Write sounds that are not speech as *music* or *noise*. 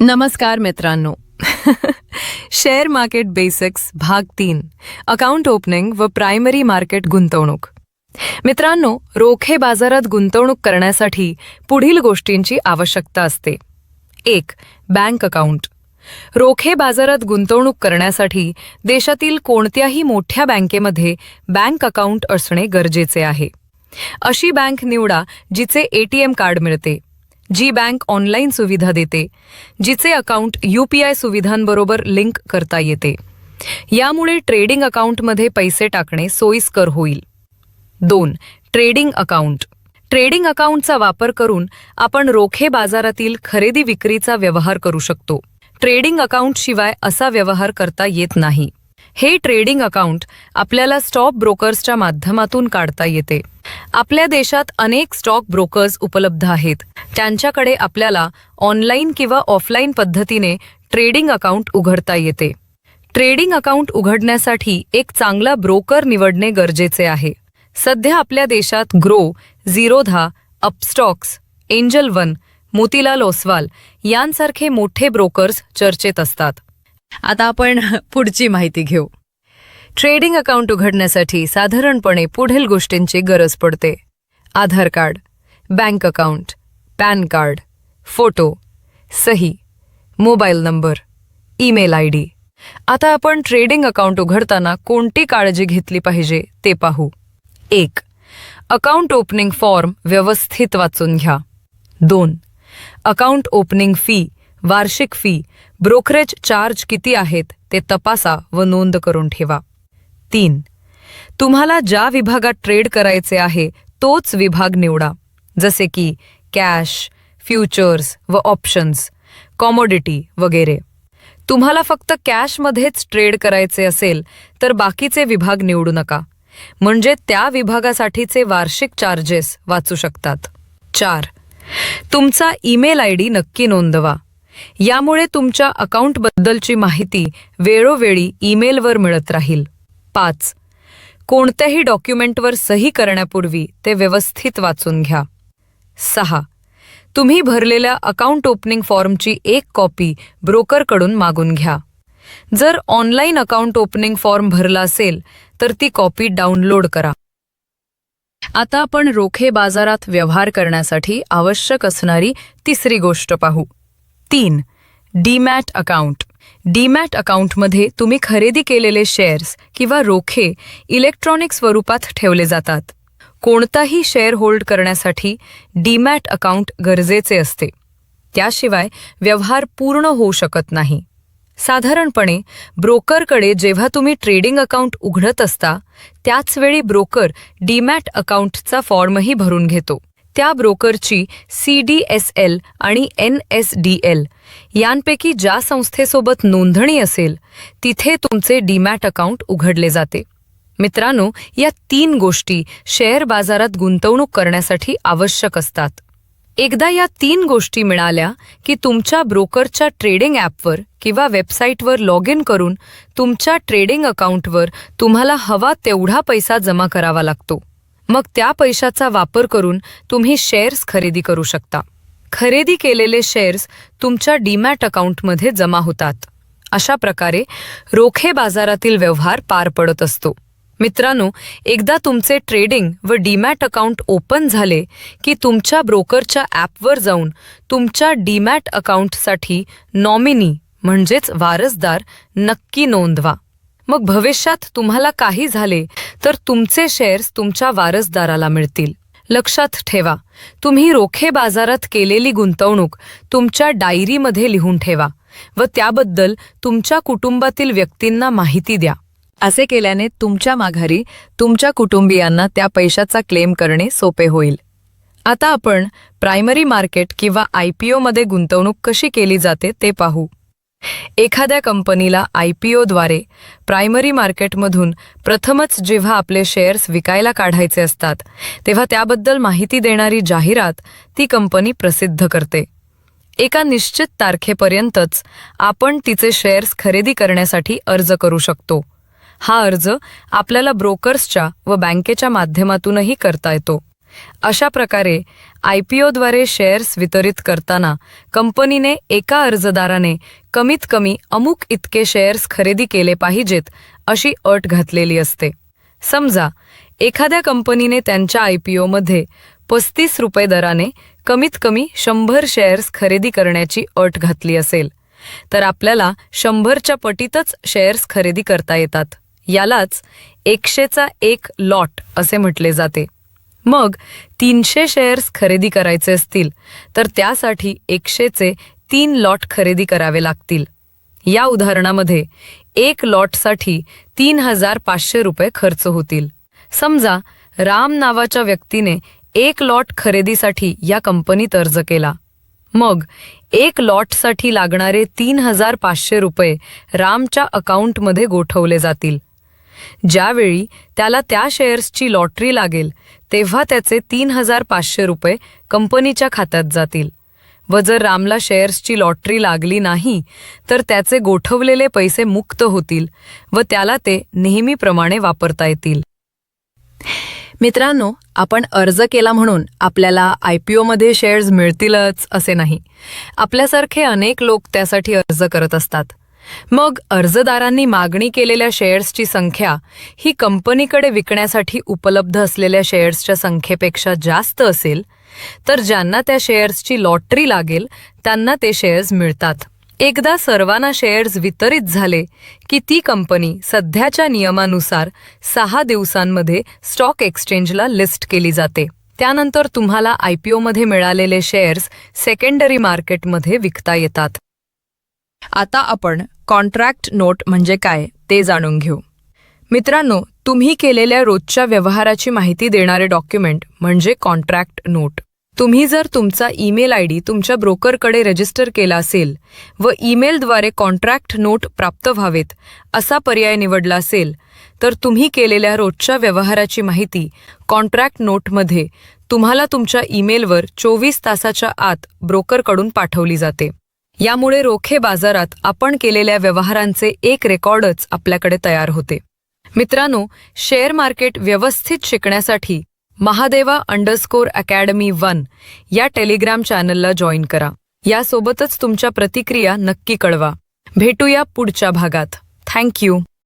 नमस्कार मित्रांनो. *laughs* Share market basics भाग तीन अकाउंट ओपनिंग व प्रायमरी मार्केट गुंतवणूक. मित्रांनो रोखे बाजारात गुंतवणूक करण्यासाठी पुढील गोष्टींची आवश्यकता असते. एक बँक अकाउंट. रोखे बाजारात गुंतवणूक करण्यासाठी देशातील कोणत्याही मोठ्या बँकेमध्ये बँक अकाउंट असणे गरजेचे आहे. अशी बँक निवडा जिचे एटीएम कार्ड मिळते. जी बँक ऑनलाईन सुविधा देते जिचे अकाउंट यू पी आय सुविधांबरोबर लिंक करता येते. यामुळे ट्रेडिंग अकाउंटमध्ये पैसे टाकणे सोयीस्कर होईल. दोन ट्रेडिंग अकाउंट. ट्रेडिंग अकाउंटचा वापर करून आपण रोखे बाजारातील खरेदी विक्रीचा व्यवहार करू शकतो. ट्रेडिंग अकाउंटशिवाय असा व्यवहार करता येत नाही. हे ट्रेडिंग अकाउंट आपल्याला स्टॉक ब्रोकर्सच्या माध्यमातून काढता येते. आपल्या देशात अनेक स्टॉक ब्रोकर्स उपलब्ध आहेत. त्यांच्याकडे आपल्याला ऑनलाईन किंवा ऑफलाईन पद्धतीने ट्रेडिंग अकाउंट उघडता येते. ट्रेडिंग अकाउंट उघडण्यासाठी एक चांगला ब्रोकर निवडणे गरजेचे आहे. सध्या आपल्या देशात Groww Zerodha Upstox Angel One Motilal Oswal यांसारखे मोठे ब्रोकर्स चर्चेत असतात. आता आपण *laughs* पुढची माहिती घेऊ. ट्रेडिंग अकाउंट उघडण्यासाठी साधारणपणे पुढील गोष्टींची गरज पडते. Aadhaar card bank account PAN card photo सही mobile number email I D आता आपण ट्रेडिंग अकाउंट उघडताना कोणती काळजी घेतली पाहिजे ते पाहू. एक अकाउंट ओपनिंग फॉर्म व्यवस्थित वाचून घ्या. दोन अकाउंट ओपनिंग फी वार्षिक फी ब्रोकरेज चार्ज किती आहेत ते तपासा व नोंद करून ठेवा. तीन तुम्हाला ज्या विभागात ट्रेड करायचे आहे तोच विभाग निवडा. जसे की कॅश फ्युचर्स व ऑप्शन्स कॉमोडिटी वगैरे. तुम्हाला फक्त कॅशमध्येच ट्रेड करायचे असेल तर बाकीचे विभाग निवडू नका. म्हणजे त्या विभागासाठीचे वार्षिक चार्जेस वाचू शकतात. चार तुमचा ईमेल आय डी नक्की नोंदवा. यामुळे तुमच्या अकाउंटबद्दलची माहिती वेळोवेळी ईमेलवर मिळत राहील. पाच. कोणत्याही डॉक्युमेंटवर सही करण्यापूर्वी ते व्यवस्थित वाचून घ्या. सहा. तुम्ही भरलेल्या अकाउंट ओपनिंग फॉर्मची एक कॉपी ब्रोकरकडून मागून घ्या. जर ऑनलाईन अकाउंट ओपनिंग फॉर्म भरला असेल तर ती कॉपी डाउनलोड करा. आता आपण रोखे बाजारात व्यवहार करण्यासाठी आवश्यक असणारी तिसरी गोष्ट पाहू. तीन डीमॅट अकाउंट. डीमॅट अकाउंटमध्ये तुम्ही खरेदी केलेले शेअर्स किंवा रोखे इलेक्ट्रॉनिक स्वरूपात ठेवले जातात. कोणताही शेअर होल्ड करण्यासाठी डीमॅट अकाउंट गरजेचे असते. त्याशिवाय व्यवहार पूर्ण होऊ शकत नाही. साधारणपणे ब्रोकरकडे जेव्हा तुम्ही ट्रेडिंग अकाउंट उघडत असता त्याचवेळी ब्रोकर डीमॅट अकाउंटचा फॉर्मही भरून घेतो. त्या ब्रोकरची सी डी एस एल आणि एन एस डी एल यांपैकी ज्या संस्थेसोबत नोंदणी असेल तिथे तुमचे डीमॅट अकाउंट उघडले जाते. मित्रांनो या तीन गोष्टी शेअर बाजारात गुंतवणूक करण्यासाठी आवश्यक असतात. एकदा या तीन गोष्टी मिळाल्या की तुमच्या ब्रोकरच्या ट्रेडिंग ॲपवर किंवा वेबसाईटवर लॉग इन करून तुमच्या ट्रेडिंग अकाउंटवर तुम्हाला हवा तेवढा पैसा जमा करावा लागतो. मग त्या पैशाचा वापर करून तुम्ही शेअर्स खरेदी करू शकता. खरेदी केलेले शेअर्स तुमच्या डीमॅट अकाउंटमध्ये जमा होतात. अशा प्रकारे रोखे बाजारातील व्यवहार पार पडत असतो. मित्रांनो एकदा तुमचे ट्रेडिंग व डीमॅट अकाउंट ओपन झाले की तुमच्या ब्रोकरच्या ॲपवर जाऊन तुमच्या डीमॅट अकाउंटसाठी नॉमिनी म्हणजेच वारसदार नक्की नोंदवा. मग भविष्यात तुम्हाला काही झाले तर तुमचे शेअर्स तुमच्या वारसदाराला मिळतील. लक्षात ठेवा तुम्ही रोखे बाजारात केलेली गुंतवणूक तुमच्या डायरीमध्ये लिहून ठेवा व त्याबद्दल तुमच्या कुटुंबातील व्यक्तींना माहिती द्या. असे केल्याने तुमच्या माघारी तुमच्या कुटुंबियांना त्या पैशाचा क्लेम करणे सोपे होईल. आता आपण प्रायमरी मार्केट किंवा आय पी ओमध्ये गुंतवणूक कशी केली जाते ते पाहू. एखाद्या कंपनीला आय पी ओद्वारे प्रायमरी मार्केटमधून प्रथमच जेव्हा आपले शेअर्स विकायला काढायचे असतात तेव्हा त्याबद्दल माहिती देणारी जाहिरात ती कंपनी प्रसिद्ध करते. एका निश्चित तारखेपर्यंतच आपण तिचे शेअर्स खरेदी करण्यासाठी अर्ज करू शकतो. हा अर्ज आपल्याला ब्रोकर्सच्या व बँकेच्या माध्यमातूनही करता येतो. अशा प्रकारे आय पी ओद्वारे शेअर्स वितरित करताना कंपनीने एका अर्जदाराने कमीत कमी अमुक इतके शेअर्स खरेदी केले पाहिजेत अशी अट घातलेली असते. समजा एखाद्या कंपनीने त्यांच्या आय पी ओमध्ये पस्तीस रुपये दराने कमीत कमी शंभर शेअर्स खरेदी करण्याची अट घातली असेल तर आपल्याला शंभरच्या पटीतच शेअर्स खरेदी करता येतात. यालाच एकशेचा एक लॉट असे म्हटले जाते. मग तीनशे शेअर्स खरेदी करायचे असतील तर त्यासाठी एकशेचे तीन लॉट खरेदी करावे लागतील. या उदाहरणामध्ये एक लॉटसाठी तीन हजार पाचशे रुपये खर्च होतील. समजा राम नावाच्या व्यक्तीने एक लॉट खरेदीसाठी या कंपनीत अर्ज केला. मग एक लॉटसाठी लागणारे तीन हजार पाचशे रुपये रामच्या अकाउंटमध्ये गोठवले जातील. ज्यावेळी त्याला त्या शेअर्सची लॉटरी लागेल तेव्हा त्याचे तीन हजार पाचशे रुपये कंपनीच्या खात्यात जातील. व जर रामला शेअर्सची लॉटरी लागली नाही तर त्याचे गोठवलेले पैसे मुक्त होतील व त्याला ते नेहमीप्रमाणे वापरता येतील. मित्रांनो आपण अर्ज केला म्हणून आपल्याला आय पी ओमध्ये शेअर्स मिळतीलच असे नाही. आपल्यासारखे अनेक लोक त्यासाठी अर्ज करत असतात. मग अर्जदारांनी मागणी केलेल्या शेअर्सची संख्या ही कंपनीकडे विकण्यासाठी उपलब्ध असलेल्या शेअर्सच्या संख्येपेक्षा जास्त असेल तर ज्यांना त्या शेअर्सची लॉटरी लागेल त्यांना ते शेअर्स मिळतात. एकदा सर्वांना शेअर्स वितरित झाले की ती कंपनी सध्याच्या नियमानुसार सहा दिवसांमध्ये स्टॉक एक्सचेंजला लिस्ट केली जाते. त्यानंतर तुम्हाला आय पी ओमध्ये मिळालेले शेअर्स सेकंडरी मार्केटमध्ये विकता येतात. आता आपण कॉन्ट्रॅक्ट नोट म्हणजे काय ते जाणून घेऊ. मित्रांनो तुम्ही केलेल्या रोजच्या व्यवहाराची माहिती देणारे डॉक्युमेंट म्हणजे कॉन्ट्रॅक्ट नोट. तुम्ही जर तुमचा ईमेल आय डी तुमच्या ब्रोकरकडे रजिस्टर केला असेल व ईमेलद्वारे कॉन्ट्रॅक्ट नोट प्राप्त व्हावेत असा पर्याय निवडला असेल तर तुम्ही केलेल्या रोजच्या व्यवहाराची माहिती कॉन्ट्रॅक्ट नोटमध्ये तुम्हाला तुमच्या ईमेलवर चोवीस तासाच्या आत ब्रोकरकडून पाठवली जाते. यामुळे रोखे बाजारात आपण केलेल्या व्यवहारांचे एक रेकॉर्डच आपल्याकडे तयार होते. मित्रांनो शेअर मार्केट व्यवस्थित शिकण्यासाठी महादेवा अंडरस्कोर अकॅडमी वन या टेलिग्राम चॅनलला जॉईन करा. यासोबतच तुमच्या प्रतिक्रिया नक्की कळवा. भेटूया पुढच्या भागात. थँक्यू.